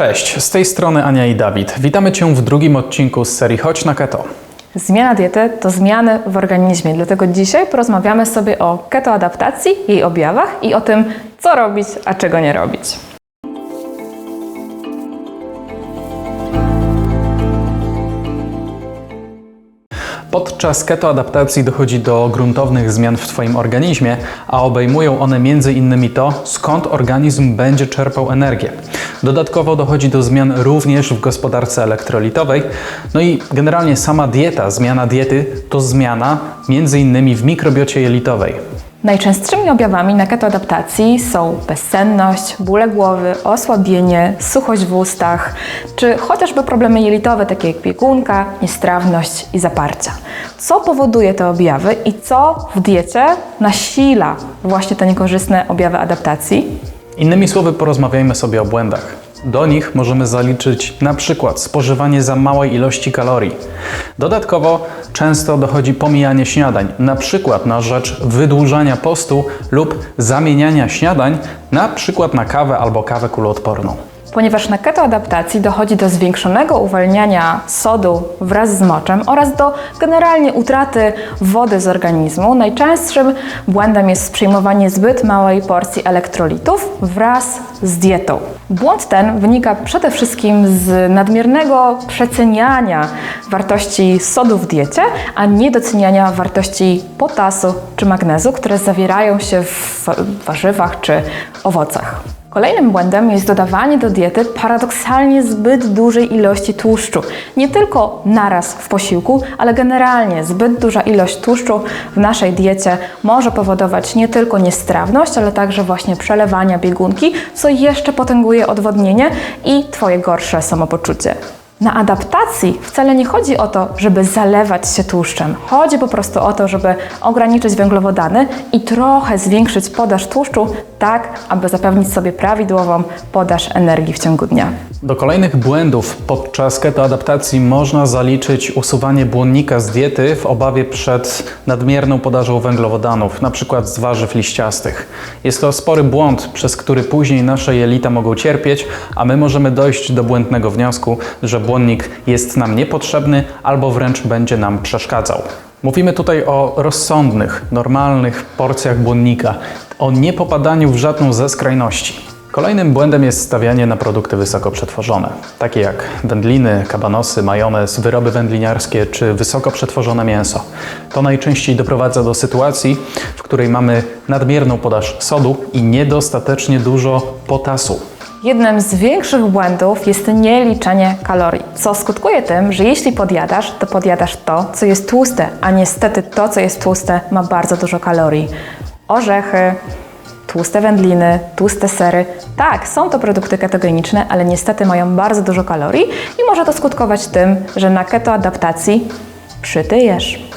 Cześć, z tej strony Ania i Dawid. Witamy Cię w drugim odcinku z serii Chodź na Keto. Zmiana diety to zmiany w organizmie, dlatego dzisiaj porozmawiamy sobie o ketoadaptacji, jej objawach i o tym, co robić, a czego nie robić. Podczas ketoadaptacji dochodzi do gruntownych zmian w Twoim organizmie, a obejmują one m.in. to, skąd organizm będzie czerpał energię. Dodatkowo dochodzi do zmian również w gospodarce elektrolitowej. No i generalnie sama dieta, zmiana diety to zmiana m.in. w mikrobiocie jelitowej. Najczęstszymi objawami na ketoadaptacji są bezsenność, bóle głowy, osłabienie, suchość w ustach, czy chociażby problemy jelitowe takie jak biegunka, niestrawność i zaparcia. Co powoduje te objawy i co w diecie nasila właśnie te niekorzystne objawy adaptacji? Innymi słowy, porozmawiajmy sobie o błędach. Do nich możemy zaliczyć na przykład spożywanie za małej ilości kalorii. Dodatkowo często dochodzi pomijanie śniadań, na przykład na rzecz wydłużania postu lub zamieniania śniadań na przykład na kawę albo kawę kuloodporną. Ponieważ na ketoadaptacji dochodzi do zwiększonego uwalniania sodu wraz z moczem oraz do generalnie utraty wody z organizmu, najczęstszym błędem jest przyjmowanie zbyt małej porcji elektrolitów wraz z dietą. Błąd ten wynika przede wszystkim z nadmiernego przeceniania wartości sodu w diecie, a nie doceniania wartości potasu czy magnezu, które zawierają się w warzywach czy owocach. Kolejnym błędem jest dodawanie do diety paradoksalnie zbyt dużej ilości tłuszczu. Nie tylko naraz w posiłku, ale generalnie zbyt duża ilość tłuszczu w naszej diecie może powodować nie tylko niestrawność, ale także właśnie przelewania biegunki, co jeszcze potęguje odwodnienie i Twoje gorsze samopoczucie. Na adaptacji wcale nie chodzi o to, żeby zalewać się tłuszczem. Chodzi po prostu o to, żeby ograniczyć węglowodany i trochę zwiększyć podaż tłuszczu, tak aby zapewnić sobie prawidłową podaż energii w ciągu dnia. Do kolejnych błędów podczas ketoadaptacji można zaliczyć usuwanie błonnika z diety w obawie przed nadmierną podażą węglowodanów, np. z warzyw liściastych. Jest to spory błąd, przez który później nasze jelita mogą cierpieć, a my możemy dojść do błędnego wniosku, że błonnik jest nam niepotrzebny albo wręcz będzie nam przeszkadzał. Mówimy tutaj o rozsądnych, normalnych porcjach błonnika, o niepopadaniu w żadną ze skrajności. Kolejnym błędem jest stawianie na produkty wysoko przetworzone, takie jak wędliny, kabanosy, majonez, wyroby wędliniarskie czy wysoko przetworzone mięso. To najczęściej doprowadza do sytuacji, w której mamy nadmierną podaż sodu i niedostatecznie dużo potasu. Jednym z większych błędów jest nieliczenie kalorii, co skutkuje tym, że jeśli podjadasz, to podjadasz to, co jest tłuste, a niestety to, co jest tłuste, ma bardzo dużo kalorii. Orzechy, tłuste wędliny, tłuste sery. Tak, są to produkty ketogeniczne, ale niestety mają bardzo dużo kalorii i może to skutkować tym, że na ketoadaptacji przytyjesz.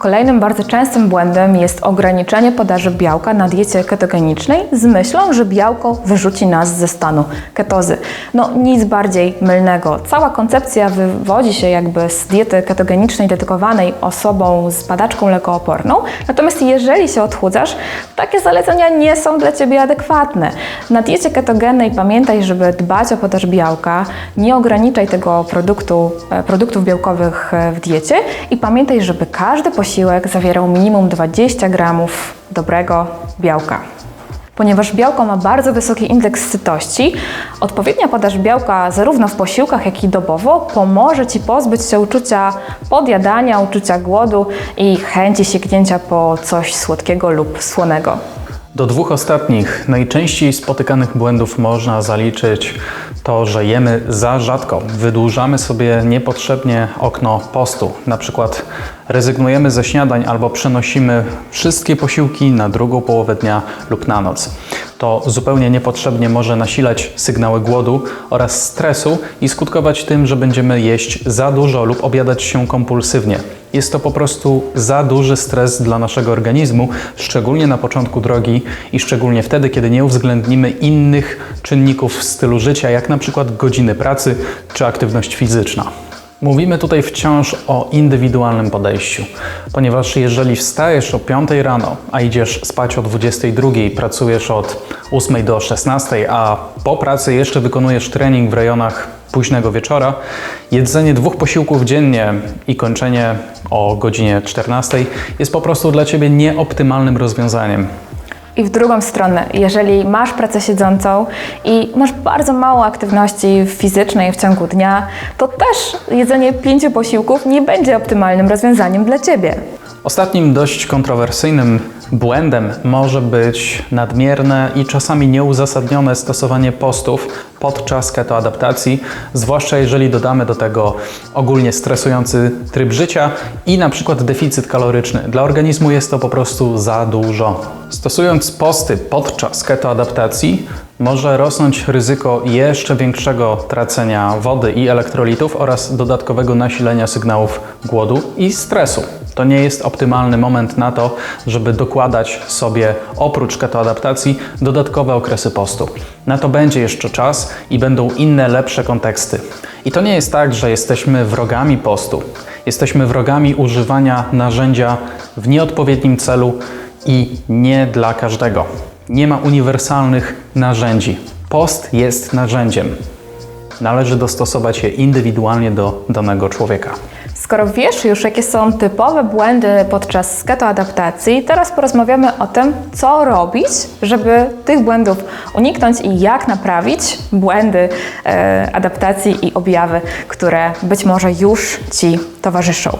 Kolejnym bardzo częstym błędem jest ograniczenie podaży białka na diecie ketogenicznej z myślą, że białko wyrzuci nas ze stanu ketozy. No nic bardziej mylnego. Cała koncepcja wywodzi się jakby z diety ketogenicznej dedykowanej osobom z padaczką lekooporną. Natomiast jeżeli się odchudzasz, takie zalecenia nie są dla Ciebie adekwatne. Na diecie ketogennej pamiętaj, żeby dbać o podaż białka, nie ograniczaj tego produktu, e, produktów białkowych e, w diecie i pamiętaj, żeby każdy posiłek posiłek zawierał minimum 20 gramów dobrego białka. Ponieważ białko ma bardzo wysoki indeks sytości, odpowiednia podaż białka zarówno w posiłkach, jak i dobowo pomoże Ci pozbyć się uczucia podjadania, uczucia głodu i chęci sięgnięcia po coś słodkiego lub słonego. Do dwóch ostatnich najczęściej spotykanych błędów można zaliczyć to, że jemy za rzadko, wydłużamy sobie niepotrzebnie okno postu. Na przykład rezygnujemy ze śniadań albo przenosimy wszystkie posiłki na drugą połowę dnia lub na noc. To zupełnie niepotrzebnie może nasilać sygnały głodu oraz stresu i skutkować tym, że będziemy jeść za dużo lub obiadać się kompulsywnie. Jest to po prostu za duży stres dla naszego organizmu, szczególnie na początku drogi i szczególnie wtedy, kiedy nie uwzględnimy innych czynników w stylu życia, jak na przykład godziny pracy czy aktywność fizyczna. Mówimy tutaj wciąż o indywidualnym podejściu, ponieważ jeżeli wstajesz o 5 rano, a idziesz spać o 22, pracujesz od 8 do 16, a po pracy jeszcze wykonujesz trening w rejonach późnego wieczora, jedzenie dwóch posiłków dziennie i kończenie o godzinie 14 jest po prostu dla Ciebie nieoptymalnym rozwiązaniem. I w drugą stronę, jeżeli masz pracę siedzącą i masz bardzo mało aktywności fizycznej w ciągu dnia, to też jedzenie pięciu posiłków nie będzie optymalnym rozwiązaniem dla Ciebie. Ostatnim dość kontrowersyjnym błędem może być nadmierne i czasami nieuzasadnione stosowanie postów podczas ketoadaptacji, zwłaszcza jeżeli dodamy do tego ogólnie stresujący tryb życia i na przykład deficyt kaloryczny. Dla organizmu jest to po prostu za dużo. Stosując posty podczas ketoadaptacji może rosnąć ryzyko jeszcze większego tracenia wody i elektrolitów oraz dodatkowego nasilenia sygnałów głodu i stresu. To nie jest optymalny moment na to, żeby dokładać sobie oprócz ketoadaptacji dodatkowe okresy postu. Na to będzie jeszcze czas i będą inne, lepsze konteksty. I to nie jest tak, że jesteśmy wrogami postu. Jesteśmy wrogami używania narzędzia w nieodpowiednim celu i nie dla każdego. Nie ma uniwersalnych narzędzi. Post jest narzędziem. Należy dostosować je indywidualnie do danego człowieka. Skoro wiesz już, jakie są typowe błędy podczas ketoadaptacji, teraz porozmawiamy o tym, co robić, żeby tych błędów uniknąć i jak naprawić błędy e, adaptacji i objawy, które być może już Ci towarzyszą.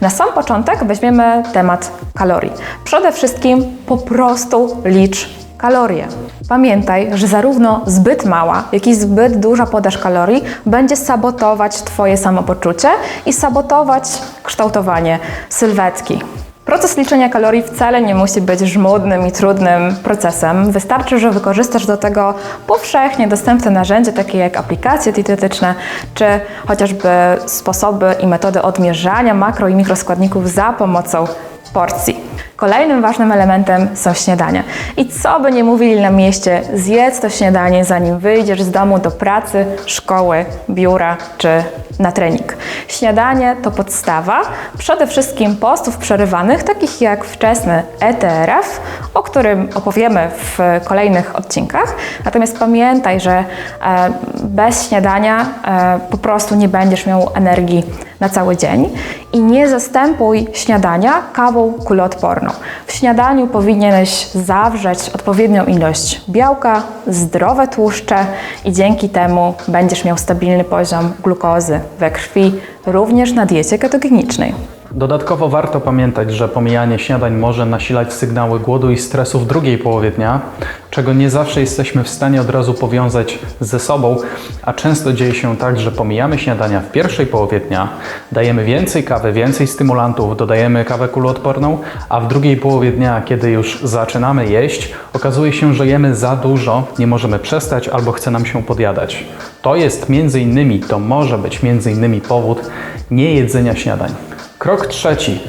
Na sam początek weźmiemy temat kalorii. Przede wszystkim po prostu licz kalorie. Pamiętaj, że zarówno zbyt mała, jak i zbyt duża podaż kalorii będzie sabotować Twoje samopoczucie i sabotować kształtowanie sylwetki. Proces liczenia kalorii wcale nie musi być żmudnym i trudnym procesem. Wystarczy, że wykorzystasz do tego powszechnie dostępne narzędzia, takie jak aplikacje dietetyczne, czy chociażby sposoby i metody odmierzania makro i mikroskładników za pomocą porcji. Kolejnym ważnym elementem są śniadania. I co by nie mówili na mieście, zjedz to śniadanie zanim wyjdziesz z domu do pracy, szkoły, biura czy na trening. Śniadanie to podstawa przede wszystkim postów przerywanych, takich jak wczesny ETRF, o którym opowiemy w kolejnych odcinkach. Natomiast pamiętaj, że e, bez śniadania e, po prostu nie będziesz miał energii na cały dzień i nie zastępuj śniadania kawą kuloodporną. W śniadaniu powinieneś zawrzeć odpowiednią ilość białka, zdrowe tłuszcze i dzięki temu będziesz miał stabilny poziom glukozy we krwi, również na diecie ketogenicznej. Dodatkowo warto pamiętać, że pomijanie śniadań może nasilać sygnały głodu i stresu w drugiej połowie dnia, czego nie zawsze jesteśmy w stanie od razu powiązać ze sobą, a często dzieje się tak, że pomijamy śniadania w pierwszej połowie dnia, dajemy więcej kawy, więcej stymulantów, dodajemy kawę kuloodporną, a w drugiej połowie dnia, kiedy już zaczynamy jeść, okazuje się, że jemy za dużo, nie możemy przestać albo chce nam się podjadać. To jest między innymi, to może być między innymi powód niejedzenia śniadań. Krok trzeci.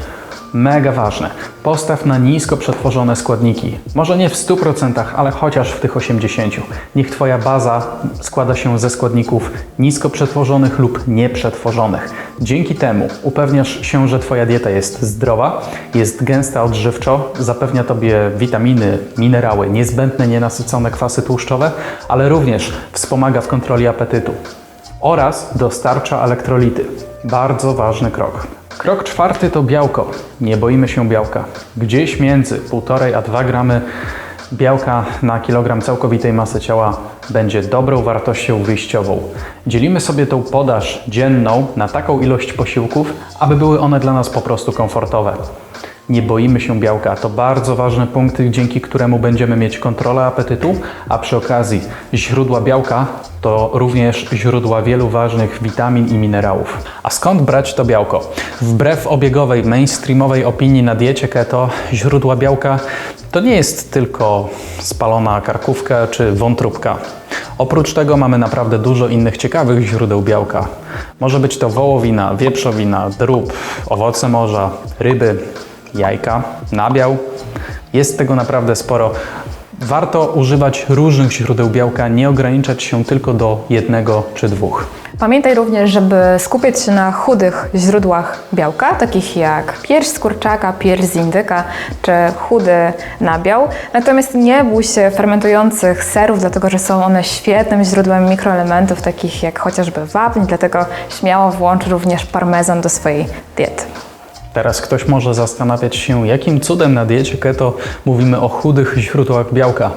Mega ważne. Postaw na nisko przetworzone składniki. Może nie w 100%, ale chociaż w tych 80%. Niech Twoja baza składa się ze składników nisko przetworzonych lub nieprzetworzonych. Dzięki temu upewniasz się, że Twoja dieta jest zdrowa, jest gęsta odżywczo, zapewnia Tobie witaminy, minerały, niezbędne nienasycone kwasy tłuszczowe, ale również wspomaga w kontroli apetytu oraz dostarcza elektrolity. Bardzo ważny krok. Krok czwarty to białko. Nie boimy się białka. Gdzieś między 1,5 a 2 gramy białka na kilogram całkowitej masy ciała będzie dobrą wartością wyjściową. Dzielimy sobie tą podaż dzienną na taką ilość posiłków, aby były one dla nas po prostu komfortowe. Nie boimy się białka. To bardzo ważny punkt, dzięki któremu będziemy mieć kontrolę apetytu, a przy okazji źródła białka to również źródła wielu ważnych witamin i minerałów. A skąd brać to białko? Wbrew obiegowej, mainstreamowej opinii na diecie keto, źródła białka to nie jest tylko spalona karkówka czy wątróbka. Oprócz tego mamy naprawdę dużo innych ciekawych źródeł białka. Może być to wołowina, wieprzowina, drób, owoce morza, ryby, jajka, nabiał. Jest tego naprawdę sporo. Warto używać różnych źródeł białka, nie ograniczać się tylko do jednego czy dwóch. Pamiętaj również, żeby skupiać się na chudych źródłach białka, takich jak pierś z kurczaka, pierś z indyka czy chudy nabiał. Natomiast nie bój się fermentujących serów, dlatego że są one świetnym źródłem mikroelementów, takich jak chociażby wapń, dlatego śmiało włącz również parmezan do swojej diety. Teraz ktoś może zastanawiać się, jakim cudem na diecie keto mówimy o chudych źródłach białka.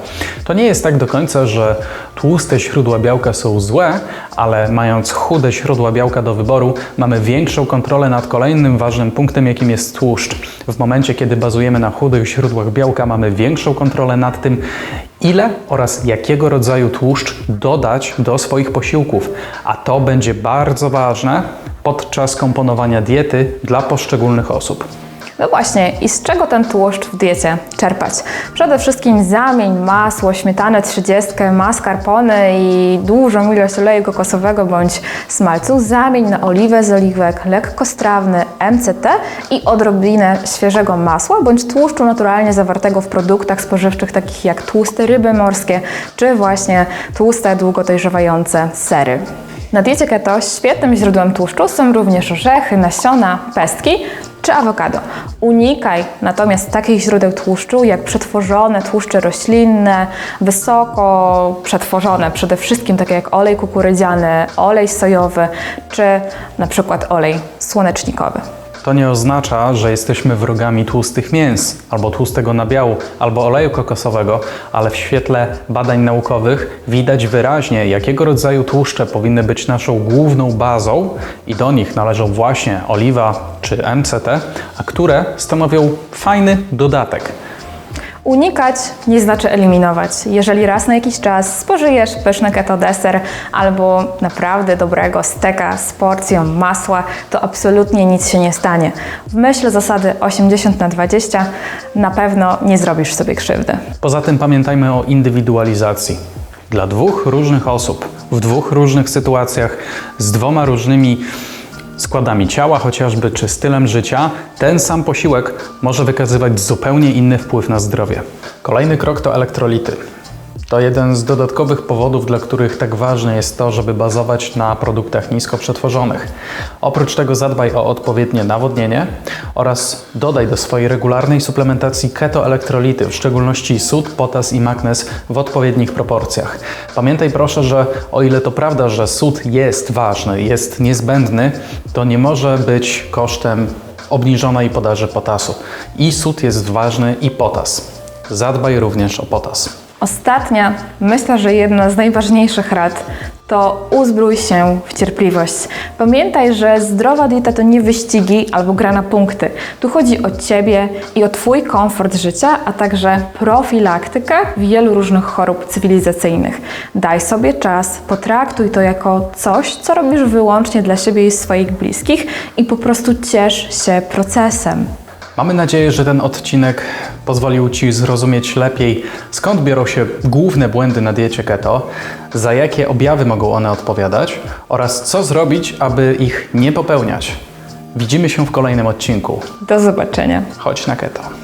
To nie jest tak do końca, że tłuste źródła białka są złe, ale mając chude źródła białka do wyboru, mamy większą kontrolę nad kolejnym ważnym punktem, jakim jest tłuszcz. W momencie, kiedy bazujemy na chudych źródłach białka, mamy większą kontrolę nad tym, ile oraz jakiego rodzaju tłuszcz dodać do swoich posiłków, a to będzie bardzo ważne podczas komponowania diety dla poszczególnych osób. No właśnie, i z czego ten tłuszcz w diecie czerpać? Przede wszystkim zamień masło, śmietanę 30, mascarpone i dużą ilość oleju kokosowego bądź smalcu, zamień na oliwę z oliwek, lekkostrawny, MCT i odrobinę świeżego masła bądź tłuszczu naturalnie zawartego w produktach spożywczych takich jak tłuste ryby morskie czy właśnie tłuste, długo dojrzewające sery. Na diecie keto świetnym źródłem tłuszczu są również orzechy, nasiona, pestki czy awokado. Unikaj natomiast takich źródeł tłuszczu jak przetworzone tłuszcze roślinne, wysoko przetworzone, przede wszystkim takie jak olej kukurydziany, olej sojowy czy na przykład olej słonecznikowy. To nie oznacza, że jesteśmy wrogami tłustych mięs, albo tłustego nabiału, albo oleju kokosowego, ale w świetle badań naukowych widać wyraźnie, jakiego rodzaju tłuszcze powinny być naszą główną bazą i do nich należą właśnie oliwa czy MCT, a które stanowią fajny dodatek. Unikać nie znaczy eliminować. Jeżeli raz na jakiś czas spożyjesz pyszny keto deser albo naprawdę dobrego steka z porcją masła, to absolutnie nic się nie stanie. W myśl zasady 80 na 20 na pewno nie zrobisz sobie krzywdy. Poza tym pamiętajmy o indywidualizacji. Dla dwóch różnych osób, w dwóch różnych sytuacjach, z dwoma różnymi składami ciała, chociażby czy stylem życia, ten sam posiłek może wykazywać zupełnie inny wpływ na zdrowie. Kolejny krok to elektrolity. To jeden z dodatkowych powodów, dla których tak ważne jest to, żeby bazować na produktach nisko przetworzonych. Oprócz tego zadbaj o odpowiednie nawodnienie oraz dodaj do swojej regularnej suplementacji ketoelektrolity, w szczególności sód, potas i magnez w odpowiednich proporcjach. Pamiętaj proszę, że o ile to prawda, że sód jest ważny, jest niezbędny, to nie może być kosztem obniżonej podaży potasu. I sód jest ważny i potas. Zadbaj również o potas. Ostatnia, myślę, że jedna z najważniejszych rad to uzbrój się w cierpliwość. Pamiętaj, że zdrowa dieta to nie wyścigi albo gra na punkty. Tu chodzi o Ciebie i o Twój komfort życia, a także profilaktykę wielu różnych chorób cywilizacyjnych. Daj sobie czas, potraktuj to jako coś, co robisz wyłącznie dla siebie i swoich bliskich i po prostu ciesz się procesem. Mamy nadzieję, że ten odcinek pozwolił Ci zrozumieć lepiej, skąd biorą się główne błędy na diecie keto, za jakie objawy mogą one odpowiadać oraz co zrobić, aby ich nie popełniać. Widzimy się w kolejnym odcinku. Do zobaczenia. Chodź na keto.